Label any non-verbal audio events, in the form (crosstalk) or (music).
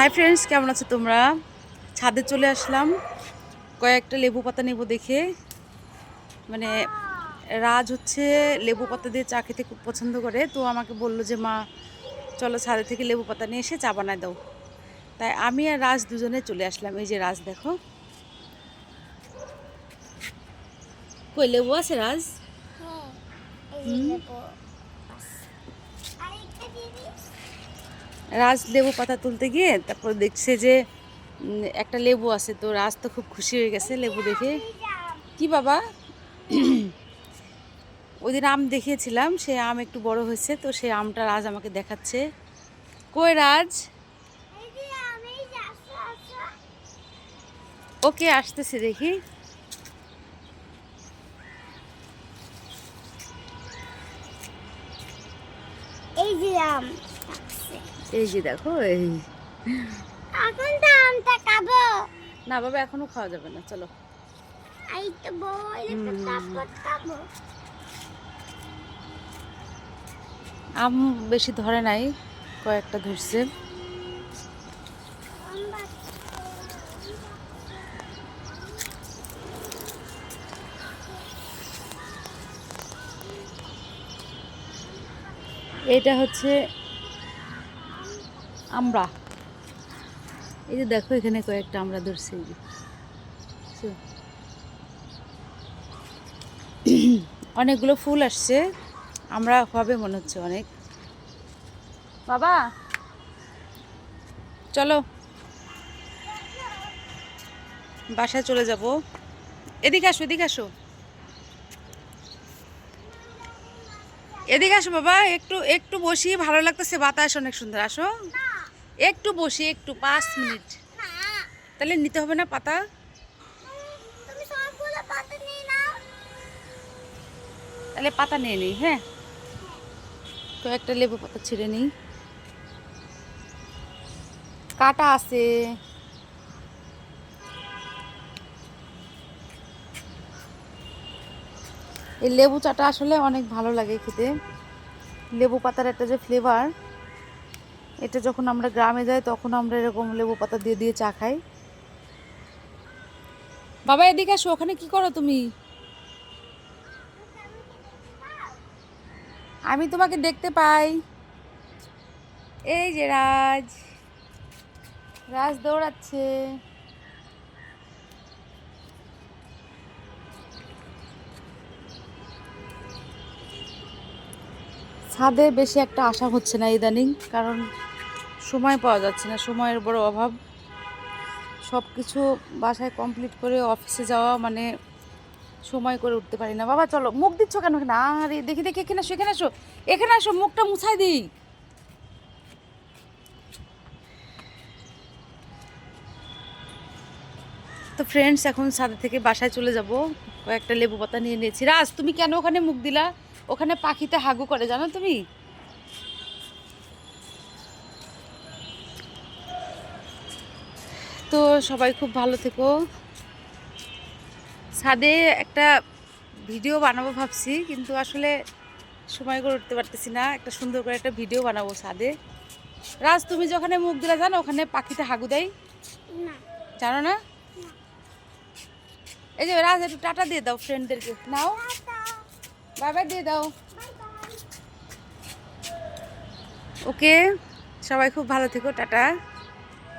Hi friends কেমন আছো তোমরা? ছাদে চলে আসলাম। কয়েকটা লেবু পাতা নেব দেখে। মানে রাজ হচ্ছে লেবু পাতা দিয়ে চা খেতে খুব পছন্দ করে। তো আমাকে বলল যে মা চলো ছাদে থেকে লেবু পাতা নিয়ে এসে চা বানায় দাও। তাই আমি আর রাজ দুজনে চলে আসলাম। এই যে রাজ দেখো। কই লেবু আছে রাজ? রাজ লেবু পাতা তুলতে গিয়ে তারপর দেখছে যে একটা লেবু আছে। তো রাজ তো খুব খুশি হয়ে গেছে লেবু দেখে। কি বাবা? (clears throat) ওই দিন আম দেখিয়েছিলাম, সেই আম একটু বড় হয়েছে, তো সেই আমটা রাজ আমাকে দেখাচ্ছে। কই রাজ? ওকে আসতেছে দেখি। এই যে আম। এই যে দেখো এই। এখন তো আমটা খাব। না বাবা এখনও খাওয়া যাবে না চলো। এই তো বই খাব আম বেশি ধরে নাই কয়েকটা ধরছে। এটা হচ্ছে আমরা। এই যে দেখো, এখানে কয়েকটা আমরা ধরছি। অনেকগুলো ফুল আসছে। আমরা হবে মনে হচ্ছে অনেক। বাবা, চলো। বাসায় চলে যাব। এদিকে আসো এদিকে আসো। এদিকে আসো বাবা, একটু একটু বসি, ভালো লাগতেছে। বাতাস অনেক সুন্দর। আসো। একটু বসি একটু পাঁচ মিনিট। তাহলে নিতে হবে না পাতা? তাহলে পাতা নিয়ে নিই হ্যাঁ? কয়েকটা লেবু পাতা ছিঁড়ে নিই। কাটা আছে। এই লেবু চাটা আসলে অনেক ভালো লাগে খেতে। লেবু পাতার একটা যে ফ্লেভার এটা যখন আমরা গ্রামে যাই, তখন আমরা এরকম লেবু পাতা দিয়ে দিয়ে চা খাই। বাবা, এদিকে আসো, ওখানে কি করো তুমি? আমি তোমাকে দেখতে পাই। এই যে রাজ। রাজ দৌড়াচ্ছে। ছাদে বেশি একটা আশা হচ্ছে না ইদানিং, কারণ সময় পাওয়া যাচ্ছে না, সময়ের বড় অভাব। সব কিছু বাসায় কমপ্লিট করে অফিসে যাওয়া মানে সময় করে উঠতে পারি না। বাবা, চলো, মুখ দিচ্ছ কেন এখানে? আরে, দেখি দেখি, এখানে আসো এখানে আসো এখানে আসো, মুখটা মুছাই দিই। তো ফ্রেন্ডস এখন ছাদে থেকে বাসায় চলে যাব। কয়েকটা লেবু পাতা নিয়ে নিয়েছি। রাজ, তুমি কেন ওখানে মুখ দিলা? ওখানে পাখিতে হাগু করে, জানো তুমি? তো সবাই খুব ভালো থেকো। ছাদে একটা ভিডিও বানাবো ভাবছি কিন্তু আসলে সময় করে উঠতে পারতেছি না। একটা সুন্দর করে একটা ভিডিও বানাবো ছাদে। রাজ তুমি যখন মুখ দিলা জানো ওখানে পাখিতে হাগু দেয়। জানো না? এই যে রাজ একটু টাটা দিয়ে দাও ফ্রেন্ডদেরকে নাও। বাই দিয়ে দাও। ওকে সবাই খুব ভালো থেকো টাটা।